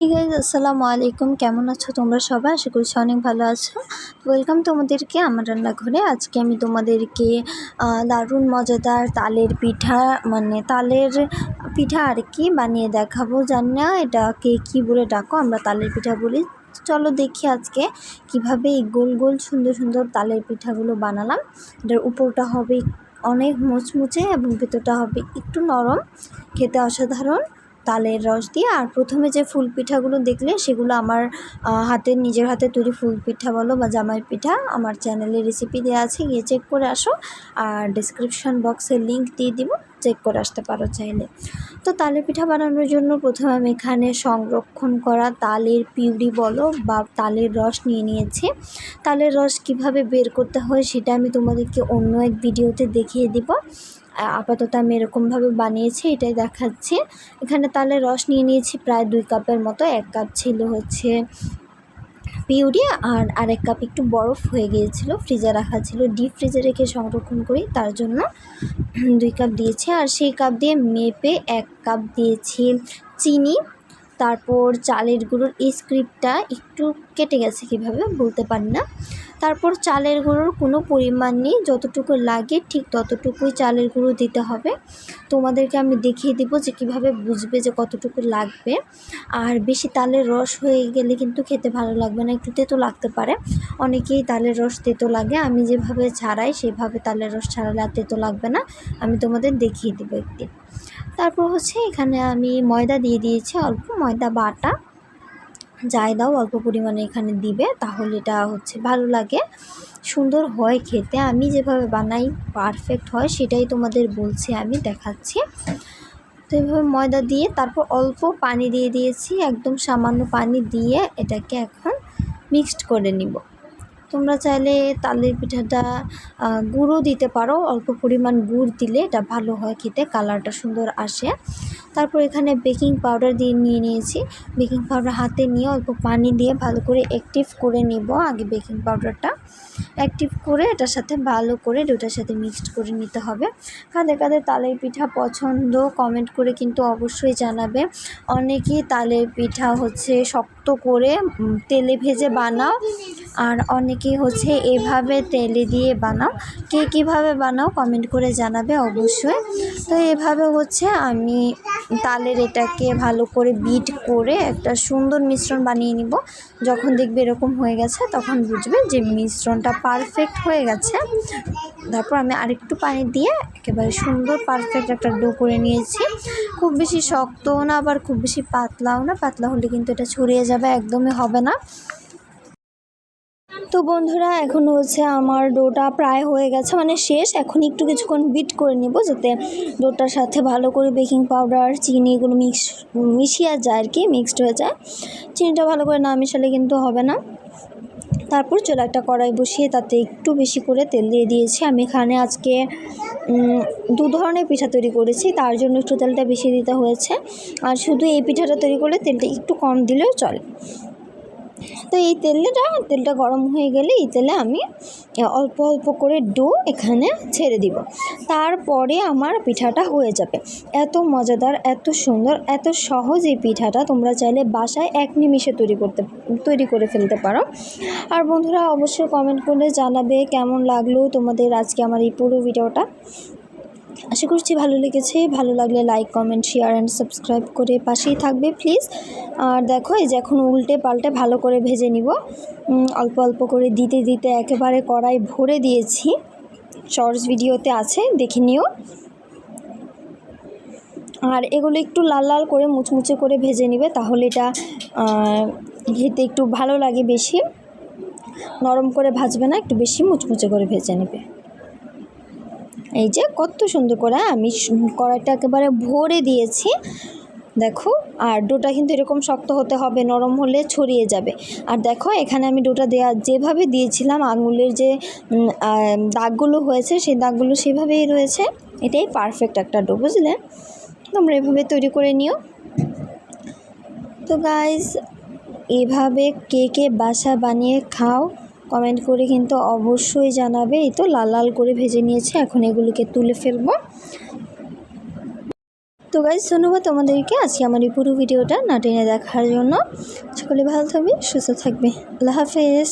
আসসালামু আলাইকুম। কেমন আছো তোমরা সবাই? আশা করছি অনেক ভালো আছো। ওয়েলকাম তোমাদেরকে আমার রান্নাঘরে। আজকে আমি তোমাদেরকে দারুণ মজাদার তালের পিঠা মানে তালের পিঠা আর কি বানিয়ে দেখাবো। জানি না এটাকে কী বলে ডাকো, আমরা তালের পিঠা বলি। চলো দেখি আজকে কীভাবে এই গোল গোল সুন্দর সুন্দর তালের পিঠাগুলো বানালাম। এটার উপরটা হবে অনেক মুচমুচে এবং ভেতরটা হবে একটু নরম। খেতে অসাধারণ। তালের রস দিয়ে, আর প্রথমে যে ফুল পিঠাগুলো দেখলে সেগুলো আমার হাতের নিজের হাতে তৈরি ফুল পিঠা বলো বা জামাই পিঠা, আমার চ্যানেলে রেসিপি দেওয়া আছে, গিয়ে চেক করে আসো। আর ডিসক্রিপশান বক্সে লিঙ্ক দিয়ে দিব চেক করে আসতে পারো চাইলে। তো তালের পিঠা বানানোর জন্য প্রথমে আমি এখানে সংরক্ষণ করা তালের পিউরি বলো বা তালের রস নিয়ে নিয়েছি। তালের রস কীভাবে বের করতে হয় সেটা আমি তোমাদেরকে অন্য এক ভিডিওতে দেখিয়ে দিব। আপাতত আমি এরকমভাবে বানিয়েছি, এটাই দেখাচ্ছি। এখানে তাহলে রস নিয়ে নিয়েছি প্রায় দুই কাপের মতো, এক কাপ ছিল হচ্ছে পিউরি আর আরেক কাপ একটু বরফ হয়ে গিয়েছিল, ফ্রিজে রাখা ছিল, ডিপ ফ্রিজে রেখে সংরক্ষণ করি, তার জন্য দুই কাপ দিয়েছি। আর সেই কাপ দিয়ে মেপে এক কাপ দিয়েছি চিনি তারপর চালের গুঁড়োর স্ক্রিপ্টটা একটু কেটে গেছে কীভাবে বলতে পারি না। তারপর চালের গুঁড়োর কোনো পরিমাণ নেই, যতটুকু লাগে ঠিক ততটুকুই চালের গুঁড়ো দিতে হবে। তোমাদেরকে আমি দেখিয়ে দিব যে কীভাবে বুঝবে যে কতটুকু লাগবে। আর বেশি তালের রস হয়ে গেলে কিন্তু খেতে ভালো লাগবে না, একটু তেতো লাগতে পারে। অনেকেই তালের রস তেতো লাগে, আমি যেভাবে ছাড়াই সেভাবে তালের রস ছাড়ালে আর তেতো লাগবে না। আমি তোমাদের দেখিয়ে দেবো একদিন। তারপর হচ্ছে এখানে আমি ময়দা দিয়ে দিয়েছি অল্প ময়দা বাটা। যাই দাও, অল্প পরিমাণে এখানে দিবে, তাহলে এটা হচ্ছে ভালো লাগে। সুন্দর হয় খেতে। আমি যেভাবে বানাই পারফেক্ট হয়, সেটাই তোমাদের বলছি, আমি দেখাচ্ছি। তো এইভাবে ময়দা দিয়ে তারপর অল্প পানি দিয়ে দিয়েছি, একদম সামান্য পানি দিয়ে এটাকে এখন মিক্সড করে নিব। তোমরা চাইলে তালের পিঠাটা গুঁড়ো দিতে পারো। অল্প পরিমাণ গুড় দিলে এটা ভালো হয় খেতে, কালারটা সুন্দর আসে। তারপর এখানে বেকিং পাউডার দিয়ে নিয়ে নিয়েছি। বেকিং পাউডার হাতে নিয়ে অল্প পানি দিয়ে ভালো করে অ্যাক্টিভ করে নিব আগে বেকিং পাউডারটা। অ্যাক্টিভ করে এটার সাথে ভালো করে দুটার সাথে মিক্সড করে নিতে হবে। কাদের কাদের তালের পিঠা পছন্দ কমেন্ট করে কিন্তু অবশ্যই জানাবে। অনেকেই তালের পিঠা হচ্ছে শক্ত করে তেলে ভেজে বানাও। আর অনেকেই হচ্ছে এভাবে তেলে দিয়ে বানাও। কে কীভাবে বানাও কমেন্ট করে জানাবে অবশ্যই। তো এভাবে হচ্ছে আমি তালের এটাকে ভালো করে বিট করে একটা সুন্দর মিশ্রণ বানিয়ে নিব। যখন দেখবে এরকম হয়ে গেছে, তখন বুঝবে যে মিশ্রণটা পারফেক্ট হয়ে গেছে। তারপর আমি আরেকটু পানি দিয়ে একেবারে সুন্দর পারফেক্ট একটা ডো করে নিয়েছি। খুব বেশি শক্তও না, আবার খুব বেশি পাতলাও না। পাতলা হলে কিন্তু এটা ছড়িয়ে যাবে, একদমই হবে না। তো বন্ধুরা, এখন হচ্ছে আমার ডোটা প্রায় হয়ে গেছে মানে শেষ। এখন একটু কিছুক্ষণ বিট করে নিব যাতে ডোটার সাথে ভালো করে বেকিং পাউডার চিনি এগুলো মিক্স মিশিয়ে যায় আর কি মিক্সড হয়ে যায়। চিনিটা ভালো করে না মিশালে কিন্তু হবে না। তারপর চলে একটা কড়াই বসিয়ে তাতে একটু বেশি করে তেল দিয়ে দিয়েছি। আমি এখানে আজকে দু ধরনের পিঠা তৈরি করেছি, তার জন্য একটু তেলটা বেশি দিতে হয়েছে। আর শুধু এই পিঠাটা তৈরি করলে তেলটা একটু কম দিলেও চলে। তো এই তেলটা তেলটা গরম হয়ে গেলে এই তেলে আমি অল্প অল্প করে ডো এখানে ছেড়ে দিব। তারপরে আমার পিঠাটা হয়ে যাবে। এত মজাদার, এত সুন্দর, এত সহজ এই পিঠাটা তোমরা চাইলে বাসায় এক নিমিষে তৈরি করতে, তৈরি করে ফেলতে পারো। আর বন্ধুরা, অবশ্যই কমেন্ট করে জানাবে কেমন লাগল তোমাদের আজকে আমার এই পুরো ভিডিওটা। আশা করছি ভালো লেগেছে। ভালো লাগলে like comment share and subscribe করে পাশেই থাকবে প্লিজ আর দেখো, এই যে এখন উল্টে পাল্টে ভালো করে ভেজে নিব। অল্প অল্প করে দিতে দিতে একেবারে কড়াই ভরে দিয়েছি। শর্টস ভিডিওতে আছে, দেখে নিও। আর এগুলো একটু লাল লাল করে মুচমুচে করে ভেজে নিবে, তাহলে এটা খেতে একটু ভালো লাগে বেশি। নরম করে ভাজবে না, একটু বেশি মুচমুচে করে ভেজে নেবে। এই যে কত সুন্দর করে আমি কড়াইটা একেবারে ভরে দিয়েছি। দেখো, আর ডোটা কিন্তু এরকম শক্ত হতে হবে, নরম হলে ছড়িয়ে যাবে। আর দেখো, এখানে আমি ডোটা দেওয়া যেভাবে দিয়েছিলাম, আঙুলের যে দাগগুলো হয়েছে, সেই দাগগুলো সেভাবেই রয়েছে। এটাই পারফেক্ট একটা ডো, বুঝলে? তোমরা এভাবে তৈরি করে নিও। তো গাইজ এভাবে কে কে বাসা বানিয়ে খাও কমেন্ট করে কিন্তু অবশ্যই জানাবে। এই তো লাল লাল করে ভেজে নিয়েছে, এখন এগুলোকে তুলে ফেলব। তো গাইজ ধন্যবাদ তোমাদেরকে। আজকে আমার এই পুরো ভিডিওটা নাটেনে দেখার জন্য। সকলে ভালো থাকবে, সুস্থ থাকবে। আল্লাহ হাফেজ।